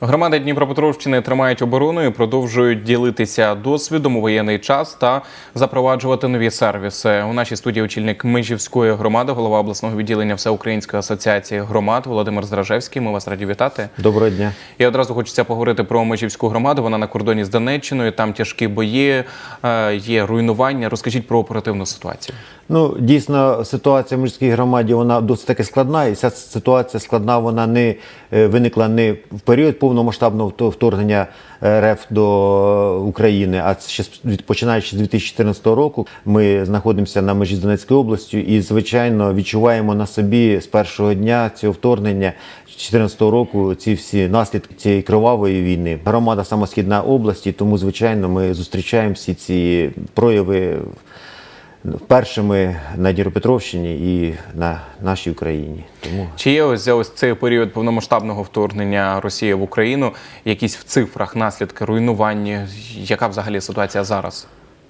Громади Дніпропетровщини тримають оборону і продовжують ділитися досвідом у воєнний час та запроваджувати нові сервіси. У нашій студії очільник Межівської громади, голова обласного відділення Всеукраїнської асоціації громад Володимир Здражевський. Ми вас раді вітати. Доброго дня. І одразу хочеться поговорити про Межівську громаду. Вона на кордоні з Донеччиною. Там тяжкі бої, е, є руйнування. Розкажіть про оперативну ситуацію. Ну дійсно ситуація в мужській громаді вона досить таки складна, і ця ситуація складна. Вона не е, виникла не в період повномасштабного вторгнення е, РФ до України, а ще починаючи з 2014 року. Ми знаходимося на межі з Донецькою областю і, звичайно, відчуваємо на собі з першого дня цього вторгнення 2014 року ці всі наслідки цієї кривавої війни. Громада самосхідна області, тому звичайно ми зустрічаємо всі ці прояви першими на Дніпропетровщині і на нашій Україні. Тому Чи є ось за ось цей період повномасштабного вторгнення Росії в Україну якісь в цифрах наслідки руйнування? Яка взагалі ситуація зараз?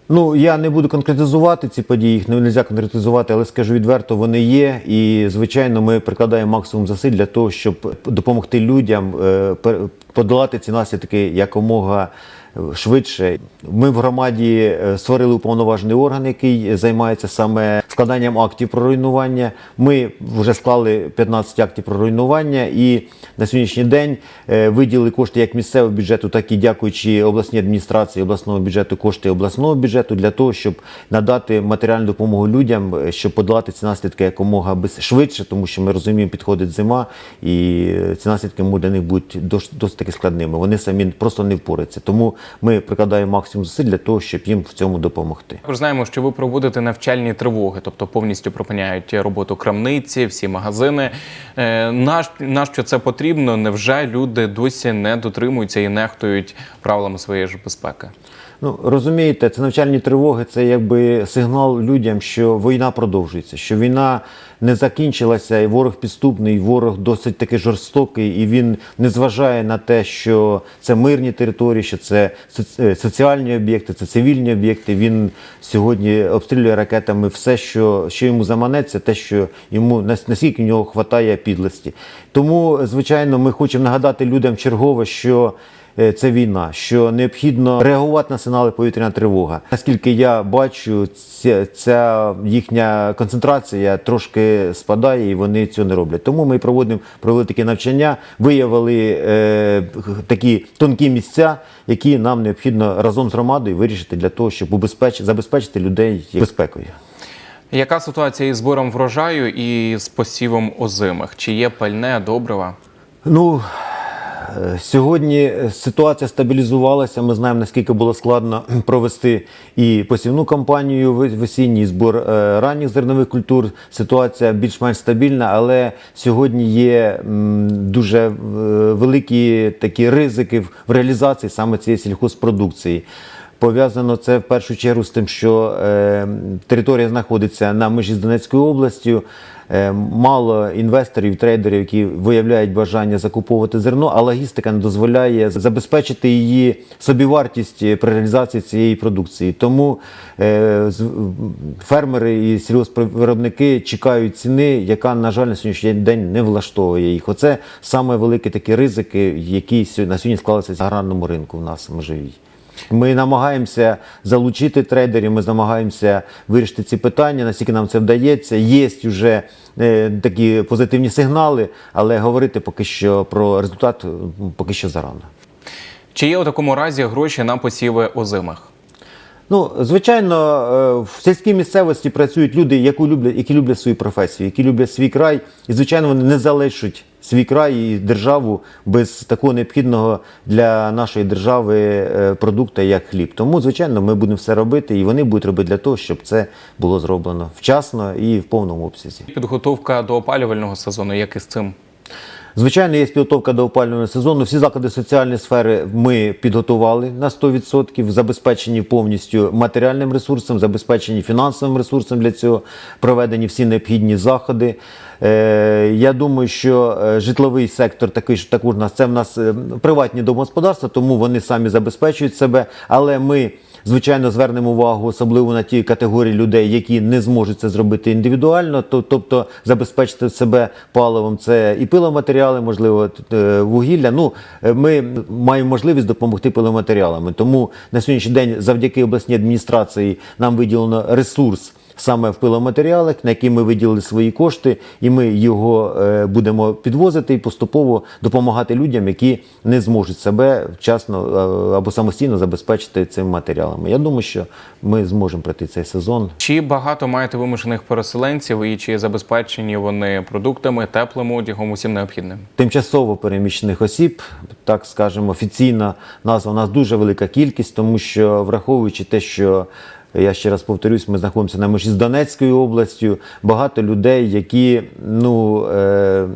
ну я не буду конкретизувати ці події, їх не можна конкретизувати, але скажу відверто, вони є. І звичайно, ми прикладаємо максимум зусиль для того, щоб допомогти людям е, подолати ці наслідки якомога. Швидше ми в громаді е, створили уповноважений орган, який займається саме складанням актів про руйнування. Ми вже склали 15 актів про руйнування, і на сьогоднішній день е, виділили кошти як місцевого бюджету, так і дякуючи обласній адміністрації обласного бюджету, кошти обласного бюджету для того, щоб надати матеріальну допомогу людям, е, щоб подолати ці наслідки якомога швидше, тому що ми розуміємо, підходить зима, і ці наслідки для них будуть досить таки складними. Вони самі просто не впораються. Тому ми прикладаємо максимум зусиль для того, щоб їм в цьому допомогти. Також знаємо, що ви проводите навчальні тривоги, тобто повністю припиняють роботу крамниці, всі магазини. Е, наш- Нащо це потрібно? Невже люди досі не дотримуються і нехтують правилами своєї ж безпеки? Ну розумієте, це навчальні тривоги, це якби сигнал людям, що війна продовжується, що війна не закінчилася, і ворог підступний, ворог досить таки жорстокий, і він не зважає на те, що це мирні території, що це е, соціальні об'єкти, це цивільні об'єкти. Він сьогодні обстрілює ракетами все, що, що йому заманеться, те, що йому наскільки в нього хватає підлості. Тому, звичайно, ми хочемо нагадати людям чергово, що. Е, це війна, що необхідно реагувати на сигнали повітряна тривога. Наскільки я бачу, ця, ця їхня концентрація трошки спадає, і вони цього не роблять. Тому ми проводимо провели такі навчання, виявили е, такі тонкі місця, які нам необхідно разом з громадою вирішити для того, щоб убезпеч... забезпечити людей безпекою. Яка ситуація із збором врожаю і з посівом озимих? Чи є пальне, добрива? Ну сьогодні ситуація стабілізувалася. Ми знаємо наскільки було складно провести і посівну кампанію весінній збор е, ранніх зернових культур. Ситуація більш-менш стабільна, але сьогодні є дуже е, великі такі ризики в реалізації саме цієї сільхозпродукції. Пов'язано це в першу чергу з тим, що е, територія знаходиться на межі з Донецькою областю. Е, мало інвесторів, трейдерів, які виявляють бажання закуповувати зерно, а логістика не дозволяє забезпечити її собівартість е, при реалізації цієї продукції. Тому е, фермери і сільгоспвиробники чекають ціни, яка, на жаль, на сьогоднішній день не влаштовує їх. Оце саме великі такі ризики, які на сьогодні склалися в аграрному ринку в нас межовій. Ми намагаємося залучити трейдерів, ми намагаємося вирішити ці питання, наскільки нам це вдається. Є вже е, такі позитивні сигнали, але говорити поки що про результат поки що зарано. Чи є у такому разі гроші на посіви озимих? Ну, звичайно, е, в сільській місцевості працюють люди, які люблять, які люблять свою професію, які люблять свій край, і звичайно, вони не залишать свій край і державу без такого необхідного для нашої держави е, продукту, як хліб. Тому, звичайно, ми будемо все робити, і вони будуть робити для того, щоб це було зроблено вчасно і в повному обсязі. Підготовка до опалювального сезону, як із цим? Звичайно, є підготовка до опалювального сезону. Всі заклади соціальної сфери ми підготували на 100%, забезпечені повністю матеріальним ресурсом, забезпечені фінансовим ресурсом для цього, проведені всі необхідні заходи. Е, я думаю, що е, житловий сектор такий ж також нас це в нас е, приватні домогосподарства, тому вони самі забезпечують себе. Але ми звичайно, звернемо увагу особливо на ті категорії людей, які не зможуть це зробити індивідуально, то- тобто забезпечити себе паливом. Це і пиломатеріали, можливо, вугілля. Ну, е, ми маємо можливість допомогти пиломатеріалами. Тому на сьогоднішній день, завдяки обласній адміністрації, нам виділено ресурс. Саме в пиломатеріалах, на які ми виділили свої кошти, і ми його е, будемо підвозити і поступово допомагати людям, які не зможуть себе вчасно е, або самостійно забезпечити цими матеріалами. Я думаю, що ми зможемо пройти цей сезон. Чи багато маєте вимушених переселенців і чи забезпечені вони продуктами, теплим одягом, усім необхідним? Тимчасово переміщених осіб, так скажемо, офіційна назва у нас дуже велика кількість, тому що враховуючи те, що я ще раз повторюсь, ми знаходимося на межі з Донецькою областю. Багато людей, які ну е,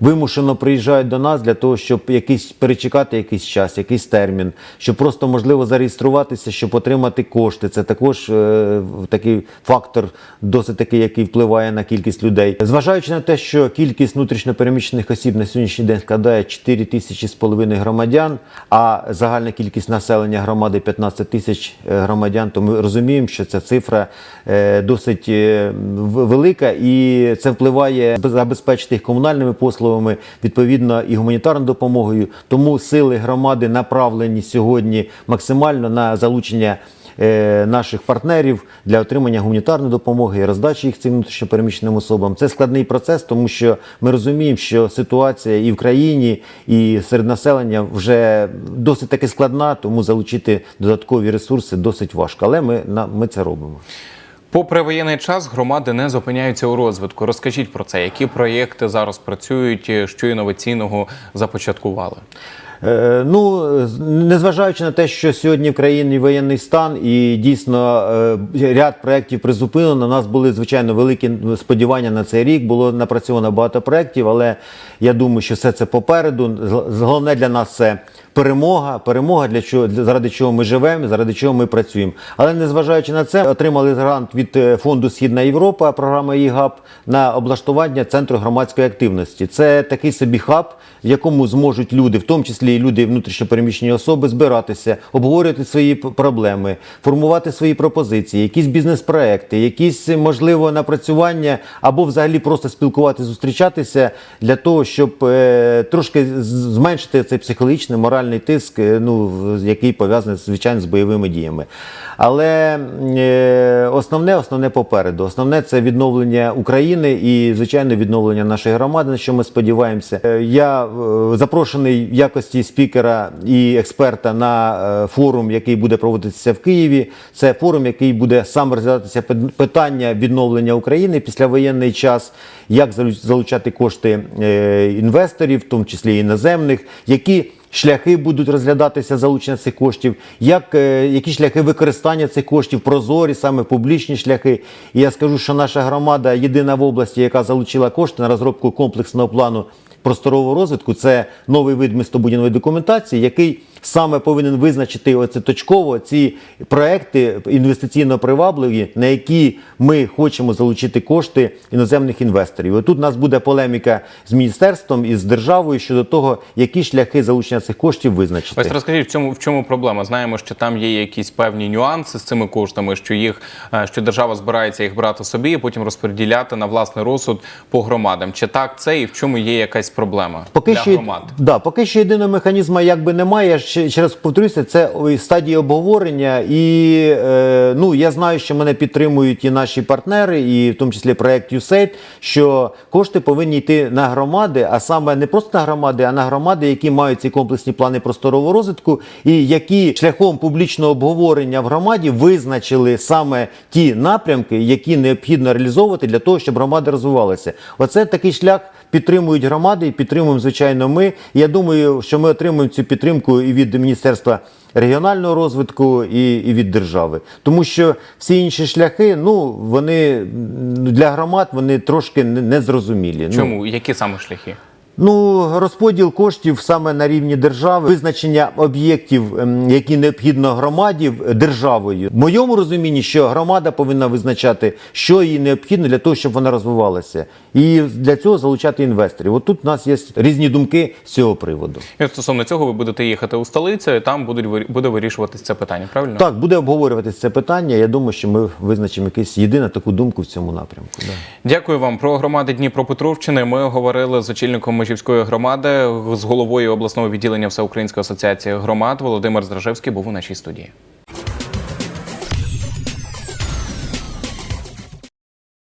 вимушено приїжджають до нас для того, щоб якийсь перечекати якийсь час, якийсь термін, щоб просто можливо зареєструватися, щоб отримати кошти. Це також е, такий фактор, досить такий, який впливає на кількість людей. Зважаючи на те, що кількість внутрішньопереміщених осіб на сьогоднішній день складає 4 тисячі з половиною громадян, а загальна кількість населення громади 15 тисяч е, громадян, то ми розуміємо, що ця цифра е, досить е, велика, і це впливає забезпечити їх комунальними послугами, відповідно і гуманітарною допомогою. Тому сили громади направлені сьогодні максимально на залучення. е, Наших партнерів для отримання гуманітарної допомоги і роздачі їх цим внутрішньопереміщеним особам це складний процес, тому що ми розуміємо, що ситуація і в країні, і серед населення вже досить таки складна, тому залучити додаткові ресурси досить важко. Але ми ми це робимо. Попри воєнний час, громади не зупиняються у розвитку. Розкажіть про це, які проєкти зараз працюють, що інноваційного започаткували? Е, Ну, незважаючи на те, що сьогодні в країні воєнний стан і дійсно е, ряд проєктів призупинено, у нас були звичайно великі сподівання на цей рік. Було напрацьовано багато проєктів, але я думаю, що все це попереду. Головне для нас це перемога. Перемога для чого заради чого ми живемо, заради чого ми працюємо. Але незважаючи на це, отримали грант від е, фонду Східна Європа, програма ЄГАП на облаштування центру громадської активності. Це такий собі хаб, в якому зможуть люди, в тому числі і люди внутрішньопереміщені особи, збиратися, обговорювати свої проблеми, формувати свої пропозиції, якісь бізнес-проекти, якісь можливо напрацювання або взагалі просто спілкуватися, зустрічатися для того, щоб е, трошки зменшити цей психологічний моральний тиск, е, ну який пов'язаний звичайно з бойовими діями. Але е, основне, основне попереду. Основне це відновлення України і, звичайно, відновлення нашої громади, на що ми сподіваємося. Е, Я запрошений в якості спікера і експерта на форум, який буде проводитися в Києві. Це форум, який буде саме розглядатися питання відновлення України після воєнний час, як залу- залучати кошти інвесторів, в тому числі іноземних, які шляхи будуть розглядатися залучення цих коштів, як, е, які шляхи використання цих коштів, прозорі, саме публічні шляхи. І я скажу, що наша громада єдина в області, яка залучила кошти на розробку комплексного плану просторового розвитку. Це новий вид містобудівної документації, який саме повинен визначити оце точково ці проекти інвестиційно привабливі, на які ми хочемо залучити кошти іноземних інвесторів. І тут у нас буде полеміка з міністерством і з державою щодо того, які шляхи залучення цих коштів визначити. Ось розкажіть, в цьому в чому проблема? Знаємо, що там є якісь певні нюанси з цими коштами, що їх е, що держава збирається їх брати собі, і потім розподіляти на власний розсуд по громадам. Чи так це і в чому є якась проблема Поки для що, громад? да, поки що єдиного механізму якби немає. Ще, ще раз повторюся, це стадії обговорення. І е, ну, я знаю, що мене підтримують і наші партнери, і в тому числі проект USAID, що кошти повинні йти на громади, а саме не просто на громади, а на громади, які мають ці комплексні плани просторового розвитку, і які шляхом публічного обговорення в громаді визначили саме ті напрямки, які необхідно реалізовувати для того, щоб громади розвивалися. Оце такий шлях підтримують громади і підтримуємо, звичайно, ми. Я думаю, що ми отримуємо цю підтримку і від Міністерства регіонального розвитку, і, і від держави. Тому що всі інші шляхи, ну вони для громад вони трошки не- незрозумілі. Ну, Чому? Які саме шляхи? Ну, розподіл коштів саме на рівні держави, визначення об'єктів, ем, які необхідно громаді е, державою. В моєму розумінні, що громада повинна визначати, що їй необхідно для того, щоб вона розвивалася, і для цього залучати інвесторів. От тут у нас є різні думки з цього приводу. І стосовно цього ви будете їхати у столицю, і там будуть буде вирішуватись це питання. Правильно? Так, буде обговорюватися це питання. Я думаю, що ми визначимо якусь єдину таку думку в цьому напрямку. Да. Дякую вам про громади Дніпропетровщини. Ми говорили з очільником Межівської громади, з головою обласного відділення Всеукраїнської асоціації громад. Володимир Здражевський був у нашій студії.